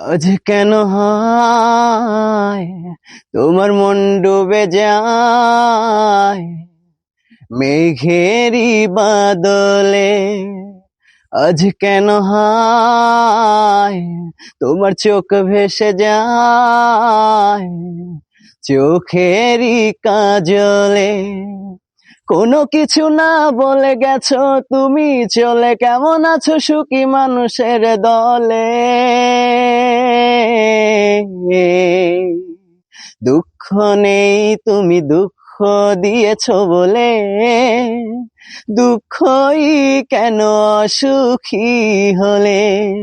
আজ কেন তোমার মন ডুবে যায়। মেঘেরি বাদলে আজ কেন তোমার চোখ ভেসে যায়। চোখেরই কাজলে কোনো কিছু না বলে গেছো তুমি চলে। কেমন আছো সুখী মানুষের দলে? দুঃখ নেই, তুমি দুঃখ দিয়েছ বলে। দুঃখই কেন সুখী হলে?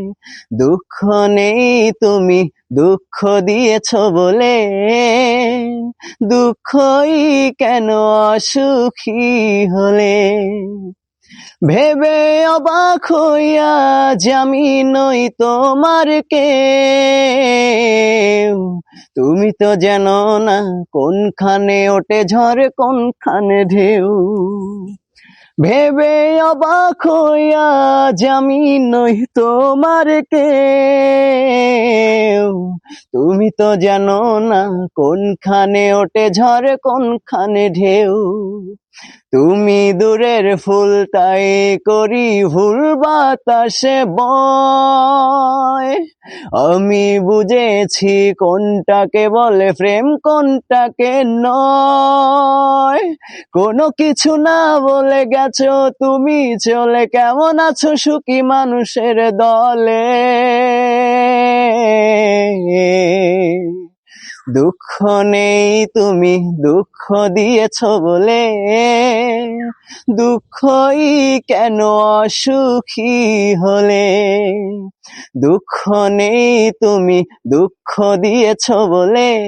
দুঃখ নেই, তুমি দুঃখ দিয়েছ বলে। দুঃখই কেন সুখী হলে? ভেবে অবাক হইয়া আমি নই তোমার কে তুমি তো যেন না কোনখানে ওঠে ঝড়, কোনখানে ঢেউ। ভেবে অবাক হইয়া আমি নই তোমার কে তুমি তো জানো না কোনখানে ওঠে ঝড়, কোনখানে ঢেউ। তুমি দূরের ফুল, তাই করি ভুল বাতাসে বয়। আমি বুঝেছি কোনটাকে বলে প্রেম, কোনটাকে নয়। কোনো কিছু না বলে গেছো তুমি চলে, কেমন আছো সুখী মানুষের দলে? দুঃখ নেই তুমি, দুঃখ দিয়েছ বলে। দুঃখই কেন অসুখী হলে? দুঃখ নেই তুমি, দুঃখ দিয়েছ বলে।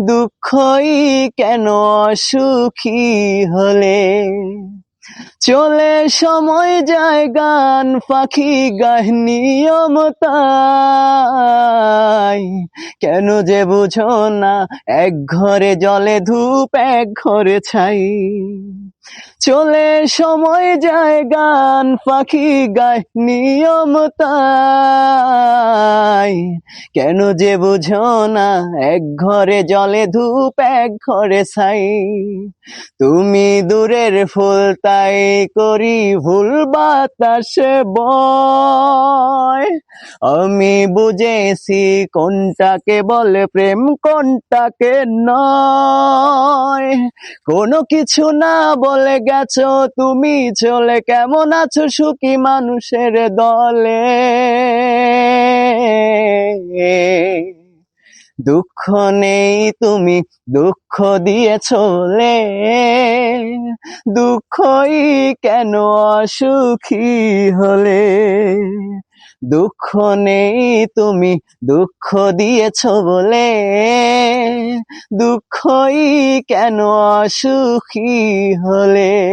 দুঃখই কেন অসুখী হলে? চলে সময় যায় গান, পাখি গায় নিয়মতাই কেন যে বুঝো না, এক ঘরে জলে ধূপ, এক ঘরে ছাই। চলে সময় যায় গান, পাখি গায় নিয়মতাই কেন যে বুঝো না? এক ঘরে জলে ধূপ, এক ঘরে ছাই। তুমি দূরের ফুল, তাই করি ভুল বাতাসে বয়। আমি বুঝেছি কোনটাকে বলে প্রেম, কোনটাকে নয়। কোনো কিছু না বলে গেছো, তুমি চলে কেমন আছো সুখী মানুষের দলে? দুঃখ নেই তুমি, দুঃখ দিয়ে চলে। দুঃখই কেন অসুখী হলে? দুঃখ নেই তুমি, দুঃখ দিয়েছ বলে দুঃখই কেন অসুখী হলে?